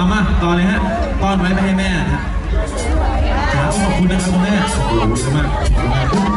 เอามาต่อเลยฮะต้อนไว้ไม่ให้แม่นะครับขอบคุณนะครับคุณแม่ขอบคุณมาก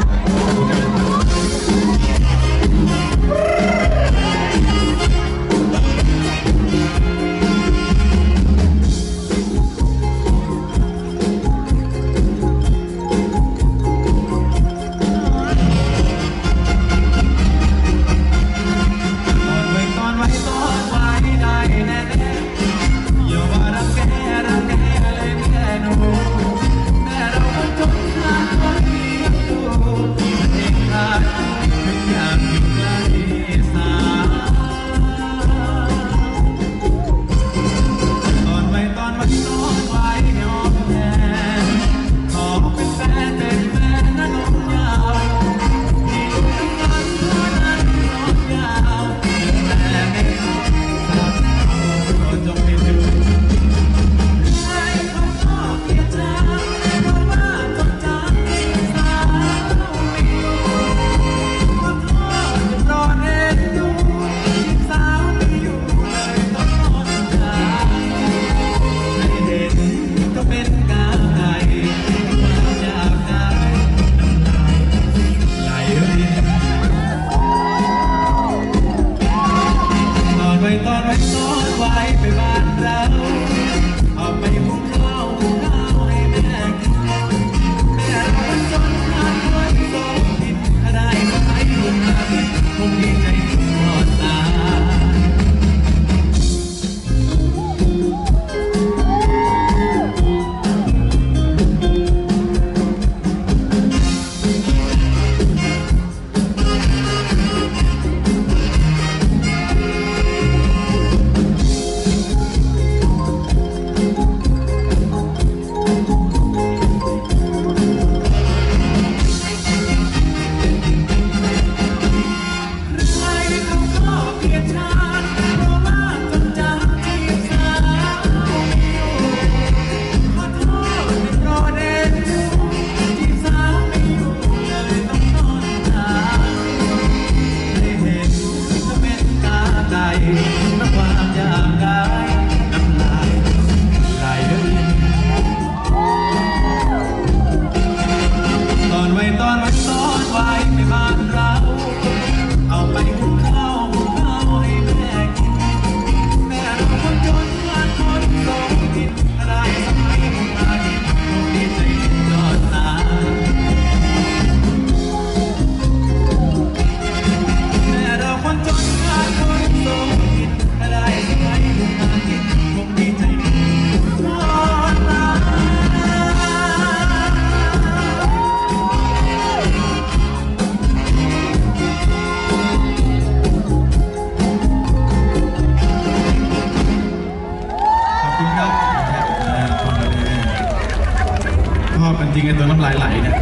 ันจริงไอ้ตัวน้ำลายไหลเนี่ย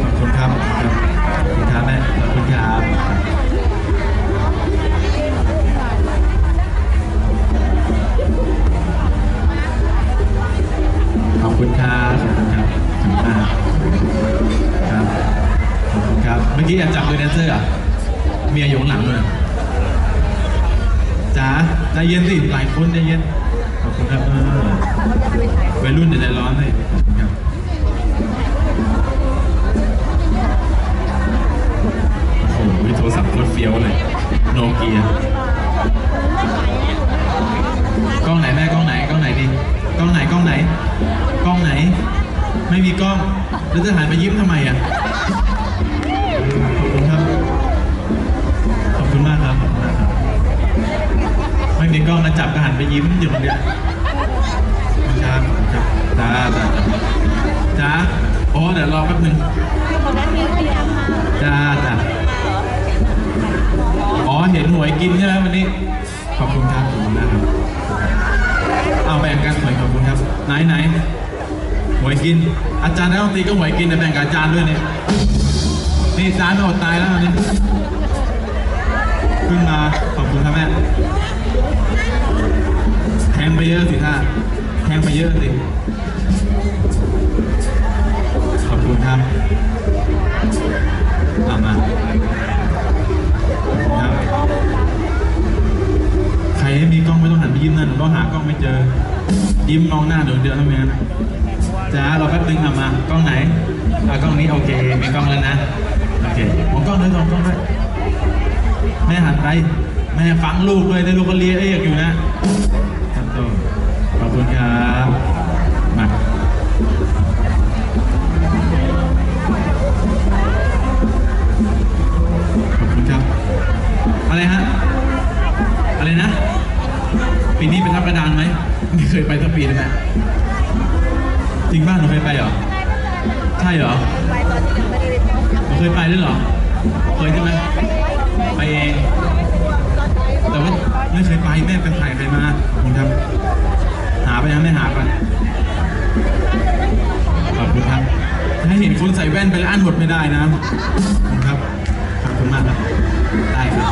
ขอบคุณครับขอบคุณครับแม่ขอบคุณครับขอบคุณครับขอบคุณครับขอบคุณมากครับขอบคุณครับเมื่อกี้แอบจับมือแดนเซอร์อะเมียอยู่ข้างหลังเลยจ๋าใจเย็นสิหลายคนใจเย็น อบคุณครับวัยรุ่นอย่าใจร้อนเลยครับโอ้โหโทรศัพท์โคตรเฟี้ยวเลยโนเกียกล้องไหนแม่กล้องไหนกล้องไหนดีกล้องไหนกล้องไหน กล้องไหน ไม่มีกล้องแล้วจะหันมายิ้มทำไมอะ กล้องนะจับก็หันไปยิ้มอยู่คนเดียวครับครับจ้าจ้าจ้าโอ้เดี๋ยวรอแป๊บหนึงจ้าจ้าอ๋อเห็นหวยกินใช่ไหมวันนี้ ขอบคุณครับขอบคุณนะครับเอาแบ่งกันหวยขอบคุณครับ ไหนไหนหวยกิน อาจารย์นักดนตรีก็หวยกินแต่แบ่งกับอาจารย์ด้วยเนี่ยนี่อาจารย์อดตายแล้ววันนี้ ขึ้นมา ขอบคุณครับแม่ แทงไปเยอะสิท่าแทงไปเยอะสิ ขอบคุณครับเอามาขอบคุณครับใครไม่มีกล้องไม่ต้องหันไปยิ้มนั่นก็หากล้องไม่เจอ ยิ้มมองหน้าเดี๋ยวเดียวทำไมงั้นจ้ารอแป๊บนึงอะมากล้องไหนอะกล้องนี้โอเคมีกล้องแล้วนะ โอเคมองกล้องด้วยมองกล้องด้วย แม่หันไปแม่ฟังลูกด้วยได้ลูกก็เรียกเรียกอยู่นะครับโตขอบคุณครับมาขอบคุณครับอะไรฮะอะไรนะ ปีนี้ไปทับกระดานไหมไม่เคยไปสักปีเลยแม่จริงบ้านหนูเคยไปเหรอใช่เหรอไปตอนที่ยังไม่ได้เรียนหนูเคยไปด้วยเหรอเคยใช่ไหม ไปเองแต่ว่าไม่เคยไปแม่ไปถ่ายใครมาคุณครับ หาไปนะไม่หาไปขอบคุณครับ ถ้าเห็นคนใส่แว่นไปแล้วอันหดไม่ได้นะ ขอบคุณครับ ขอบคุณมากครับ ได้ครับ